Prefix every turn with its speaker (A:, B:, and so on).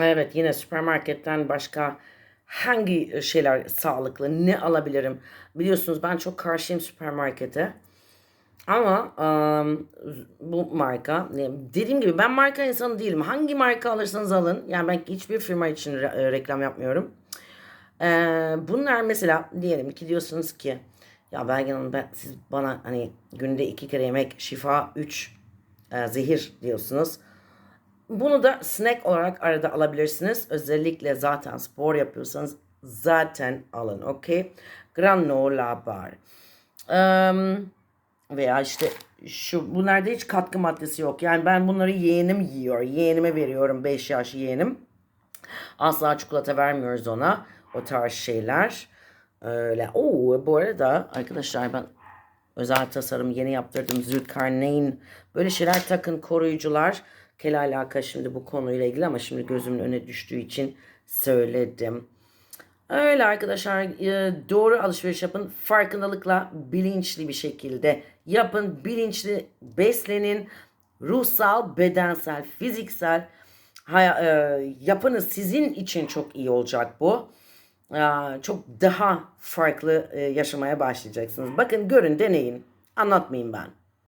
A: Evet yine süpermarketten başka hangi şeyler sağlıklı ne alabilirim? Biliyorsunuz ben çok karşıyım süpermarkete. Ama ım, bu marka dediğim gibi ben marka insanı değilim. Hangi marka alırsanız alın. Yani ben hiçbir firma için re- e, reklam yapmıyorum. Ee, bunlar mesela diyelim ki diyorsunuz ki ya Belgin Hanım ben, siz bana hani günde iki kere yemek şifa üç e, zehir diyorsunuz. Bunu da snack olarak arada alabilirsiniz. Özellikle zaten spor yapıyorsanız zaten alın. Okey. Granola bar. Eee, veya işte şu bunlarda hiç katkı maddesi yok. Yani ben bunları yeğenim yiyor. Yeğenime veriyorum 5 yaş yeğenim. Asla çikolata vermiyoruz ona. O tarz şeyler. Öyle. Oo, bu arada arkadaşlar ben özel tasarım yeni yaptırdım. Zülkarneyn. Böyle şeyler takın koruyucular. Kel alaka şimdi bu konuyla ilgili ama şimdi gözümün önüne düştüğü için söyledim. Öyle arkadaşlar e, doğru alışveriş yapın. Farkındalıkla bilinçli bir şekilde yapın. Bilinçli beslenin. Ruhsal, bedensel, fiziksel e, yapınız sizin için çok iyi olacak bu. E, Çok daha farklı yaşamaya başlayacaksınız. Bakın görün deneyin. Anlatmayayım ben.